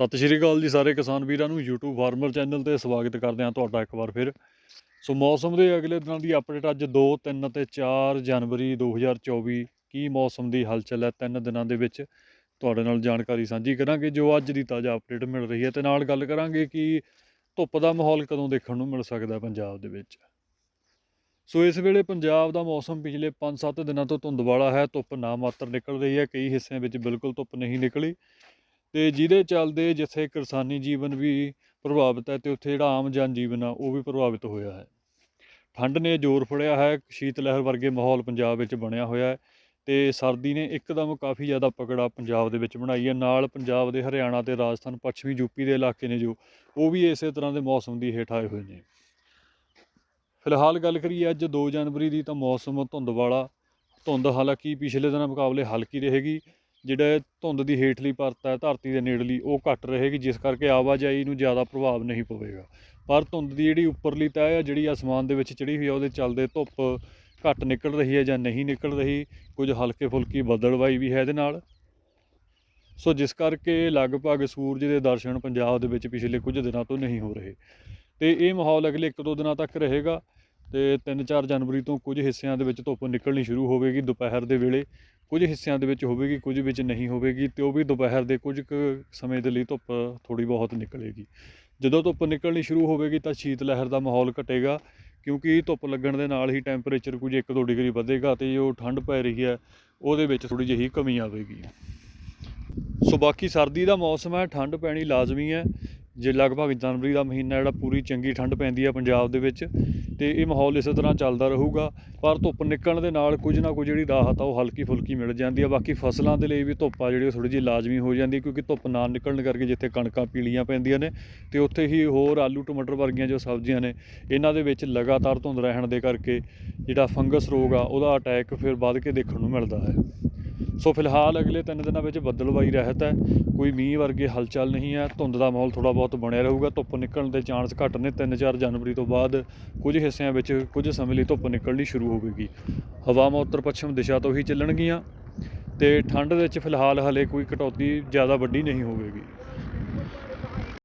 ਸਤਿ ਸ਼੍ਰੀ ਅਕਾਲ ਜੀ ਸਾਰੇ ਕਿਸਾਨ ਵੀਰਾਂ ਨੂੰ YouTube ਫਾਰਮਰ ਚੈਨਲ ਤੇ ਸਵਾਗਤ ਕਰਦੇ ਹਾਂ ਤੁਹਾਡਾ ਇੱਕ ਵਾਰ ਫਿਰ। ਸੋ ਮੌਸਮ ਦੇ ਅਗਲੇ ਦਿਨਾਂ ਦੀ ਅਪਡੇਟ ਅੱਜ 2 3 ਤੇ 4 ਜਨਵਰੀ 2024 ਕੀ ਮੌਸਮ ਦੀ ਹਲਚਲ ਹੈ? ਤਿੰਨ ਦਿਨਾਂ ਦੇ ਵਿੱਚ ਤੁਹਾਡੇ ਨਾਲ ਜਾਣਕਾਰੀ ਸਾਂਝੀ ਕਰਾਂਗੇ, ਜੋ ਅੱਜ ਦੀ ਤਾਜ਼ਾ ਅਪਡੇਟ ਮਿਲ ਰਹੀ ਹੈ। ਤੇ ਨਾਲ ਗੱਲ ਕਰਾਂਗੇ ਕਿ ਧੁੱਪ ਦਾ ਮਾਹੌਲ ਕਦੋਂ ਦੇਖਣ ਨੂੰ ਮਿਲ ਸਕਦਾ ਪੰਜਾਬ ਦੇ ਵਿੱਚ। ਸੋ ਇਸ ਵੇਲੇ ਪੰਜਾਬ ਦਾ ਮੌਸਮ ਪਿਛਲੇ 5-7 ਦਿਨਾਂ ਤੋਂ ਧੁੰਦ ਵਾਲਾ ਹੈ, ਧੁੱਪ ਨਾ ਮਾਤਰ ਨਿਕਲ ਰਹੀ ਹੈ, ਕਈ ਹਿੱਸਿਆਂ ਵਿੱਚ ਬਿਲਕੁਲ ਧੁੱਪ ਨਹੀਂ ਨਿਕਲੀ। ਤੇ ਜਿਹਦੇ ਚੱਲਦੇ ਜਿੱਥੇ ਕਿਸਾਨੀ ਜੀਵਨ ਵੀ ਪ੍ਰਭਾਵਿਤ ਹੈ ਤੇ ਉੱਥੇ ਜਿਹੜਾ ਆਮ ਜਨ ਜੀਵਨ ਆ, ਉਹ ਵੀ ਪ੍ਰਭਾਵਿਤ ਹੋਇਆ ਹੈ। ਠੰਡ ਨੇ ਜ਼ੋਰ ਫੜਿਆ ਹੈ ਸ਼ੀਤ ਲਹਿਰ ਵਰਗੇ ਮਾਹੌਲ ਪੰਜਾਬ ਵਿੱਚ ਬਣਿਆ ਹੋਇਆ ਹੈ ਤੇ ਸਰਦੀ ਨੇ ਇੱਕਦਮ ਕਾਫੀ ਜ਼ਿਆਦਾ ਪਕੜਾ ਪੰਜਾਬ ਦੇ ਵਿੱਚ ਬਣਾਈ ਹੈ। ਨਾਲ ਪੰਜਾਬ ਦੇ ਹਰਿਆਣਾ ਤੇ ਰਾਜਸਥਾਨ, ਪੱਛਮੀ ਯੂਪੀ ਦੇ ਇਲਾਕੇ ਨੇ ਜੋ, ਉਹ ਵੀ ਇਸੇ ਤਰ੍ਹਾਂ ਦੇ ਮੌਸਮ ਦੀ ਹੇਠ ਆਏ ਹੋਏ ਨੇ। ਫਿਲਹਾਲ ਗੱਲ ਕਰੀਏ ਅੱਜ 2 ਜਨਵਰੀ ਦੀ ਤਾਂ ਮੌਸਮ ਧੁੰਦ ਵਾਲਾ ਧੁੰਦ ਹਾਲਾਂਕਿ ਪਿਛਲੇ ਦਿਨਾਂ ਮੁਕਾਬਲੇ ਹਲਕੀ ਰਹੇਗੀ। ਜਿਹੜਾ ਧੁੰਦ ਦੀ ਹੇਠਲੀ ਪਰਤ ਹੈ, ਧਰਤੀ ਦੇ ਨੇੜਲੀ ਉਹ ਘੱਟ ਰਹੇਗੀ, ਜਿਸ ਕਰਕੇ ਆਵਾਜਾਈ ਨੂੰ ਜ਼ਿਆਦਾ ਪ੍ਰਭਾਵ ਨਹੀਂ ਪਵੇਗਾ। ਪਰ ਧੁੰਦ ਦੀ ਜਿਹੜੀ ਉੱਪਰਲੀ ਤਹਿ ਹੈ ਜਿਹੜੀ ਅਸਮਾਨ ਦੇ ਵਿੱਚ ਚੜੀ ਹੋਈ ਹੈ ਉਹਦੇ ਚੱਲਦੇ ਧੁੱਪ ਘੱਟ ਨਿਕਲ ਰਹੀ ਹੈ ਜਾਂ ਨਹੀਂ ਨਿਕਲ ਰਹੀ, ਕੁਝ ਹਲਕੇ ਫੁਲਕੀ ਬੱਦਲਵਾਈ ਵੀ ਹੈ ਇਹਦੇ ਨਾਲ। ਸੋ ਜਿਸ ਕਰਕੇ ਲਗਭਗ ਸੂਰਜ ਦੇ ਦਰਸ਼ਨ ਪੰਜਾਬ ਦੇ ਵਿੱਚ ਪਿਛਲੇ ਕੁਝ ਦਿਨਾਂ ਤੋਂ ਨਹੀਂ ਹੋ ਰਹੇ। ਤੇ ਇਹ ਮਾਹੌਲ ਅਗਲੇ 1-2 ਦਿਨਾਂ ਤੱਕ ਰਹੇਗਾ ਤੇ 3-4 ਜਨਵਰੀ ਤੋਂ ਕੁਝ ਹਿੱਸਿਆਂ ਦੇ ਵਿੱਚ ਧੁੱਪ ਨਿਕਲਣੀ ਸ਼ੁਰੂ ਹੋਵੇਗੀ ਦੁਪਹਿਰ ਦੇ ਵੇਲੇ। ਕੁਝ ਹਿੱਸਿਆਂ ਦੇ ਵਿੱਚ ਹੋਵੇਗੀ, ਕੁਝ ਵਿੱਚ ਨਹੀਂ ਹੋਵੇਗੀ ਤੇ ਉਹ ਵੀ ਦੁਪਹਿਰ ਦੇ ਕੁਝ ਕੁ ਸਮੇਂ ਦੇ ਲਈ ਧੁੱਪ ਥੋੜੀ ਬਹੁਤ ਨਿਕਲੇਗੀ। ਜਦੋਂ ਧੁੱਪ ਨਿਕਲਣੀ ਸ਼ੁਰੂ ਹੋਵੇਗੀ ਤਾਂ ਸ਼ੀਤ ਲਹਿਰ ਦਾ ਮਾਹੌਲ ਘਟੇਗਾ ਕਿਉਂਕਿ ਧੁੱਪ ਲੱਗਣ ਦੇ ਨਾਲ ਹੀ ਟੈਂਪਰੇਚਰ ਕੁਝ 1-2 ਡਿਗਰੀ ਵਧੇਗਾ ਤੇ ਜੋ ਠੰਡ ਪੈ ਰਹੀ ਹੈ, ਉਹਦੇ ਵਿੱਚ ਥੋੜੀ ਜਿਹੀ ਕਮੀ ਆਵੇਗੀ। ਸੋ ਬਾਕੀ ਸਰਦੀ ਦਾ ਮੌਸਮ ਹੈ ਠੰਡ ਪੈਣੀ ਲਾਜ਼ਮੀ ਹੈ। ਜੇ ਲਗਭਗ ਜਨਵਰੀ ਦਾ ਮਹੀਨਾ ਜਿਹੜਾ ਪੂਰੀ ਚੰਗੀ ਠੰਡ ਪੈਂਦੀ ਹੈ ਪੰਜਾਬ ਦੇ ਵਿੱਚ, ਤੇ ਇਹ ਮਾਹੌਲ ਇਸੇ ਤਰ੍ਹਾਂ ਚੱਲਦਾ ਰਹੂਗਾ। ਪਰ ਧੁੱਪ ਨਿਕਲਣ ਦੇ ਨਾਲ ਕੁਝ ਨਾ ਕੁਝ ਜਿਹੜੀ ਰਾਹਤ ਆ ਉਹ ਹਲਕੀ ਫੁਲਕੀ ਮਿਲ ਜਾਂਦੀ ਆ। ਬਾਕੀ ਫਸਲਾਂ ਦੇ ਲਈ ਵੀ ਧੁੱਪ ਆ ਜਿਹੜੀ ਉਹ ਥੋੜੀ ਜਿਹੀ ਲਾਜ਼ਮੀ ਹੋ ਜਾਂਦੀ ਹੈ ਕਿਉਂਕਿ ਧੁੱਪ ਨਾ ਨਿਕਲਣ ਕਰਕੇ ਜਿੱਥੇ ਕਣਕਾਂ ਪੀਲੀਆਂ ਪੈਂਦੀਆਂ ਨੇ, ਤੇ ਉੱਥੇ ਹੀ ਹੋਰ ਆਲੂ, ਟਮਾਟਰ ਵਰਗੀਆਂ ਜੋ ਸਬਜ਼ੀਆਂ ਨੇ, ਇਹਨਾਂ ਦੇ ਵਿੱਚ ਲਗਾਤਾਰ ਧੁੰਦ ਰਹਿਣ ਦੇ ਕਰਕੇ ਜਿਹੜਾ ਫੰਗਸ ਰੋਗ ਆ, ਉਹਦਾ ਅਟੈਕ ਫਿਰ ਵੱਧ ਕੇ ਦੇਖਣ ਨੂੰ ਮਿਲਦਾ ਹੈ। ਸੋ ਫਿਲਹਾਲ ਅਗਲੇ ਤਿੰਨ ਦਿਨਾਂ ਵਿੱਚ ਬੱਦਲਵਾਈ ਰਹਿਤ ਹੈ। ਕੋਈ ਮੀਂਹ ਵਰਗੇ ਹਲਚਲ ਨਹੀਂ ਹੈ। ਧੁੰਦ ਦਾ ਮਾਹੌਲ ਥੋੜਾ ਬਹੁਤ ਬਣਿਆ ਰਹੂਗਾ। ਧੁੱਪ ਨਿਕਲਣ ਦੇ ਚਾਂਸ ਘੱਟ ਨੇ। 3-4 ਜਨਵਰੀ ਤੋਂ ਬਾਅਦ ਕੁਝ ਹਿੱਸਿਆਂ ਵਿੱਚ ਕੁਝ ਸਮੇਂ ਲਈ ਧੁੱਪ ਨਿਕਲਣੀ ਸ਼ੁਰੂ ਹੋਵੇਗੀ। ਹਵਾਵਾਂ ਉੱਤਰ ਪੱਛਮ ਦਿਸ਼ਾ ਤੋਂ ਹੀ ਚੱਲਣਗੀਆਂ ਤੇ ਠੰਡ ਵਿੱਚ ਫਿਲਹਾਲ ਹਲੇ ਕੋਈ ਕਟੌਤੀ ਜ਼ਿਆਦਾ ਵੱਡੀ ਨਹੀਂ ਹੋਵੇਗੀ।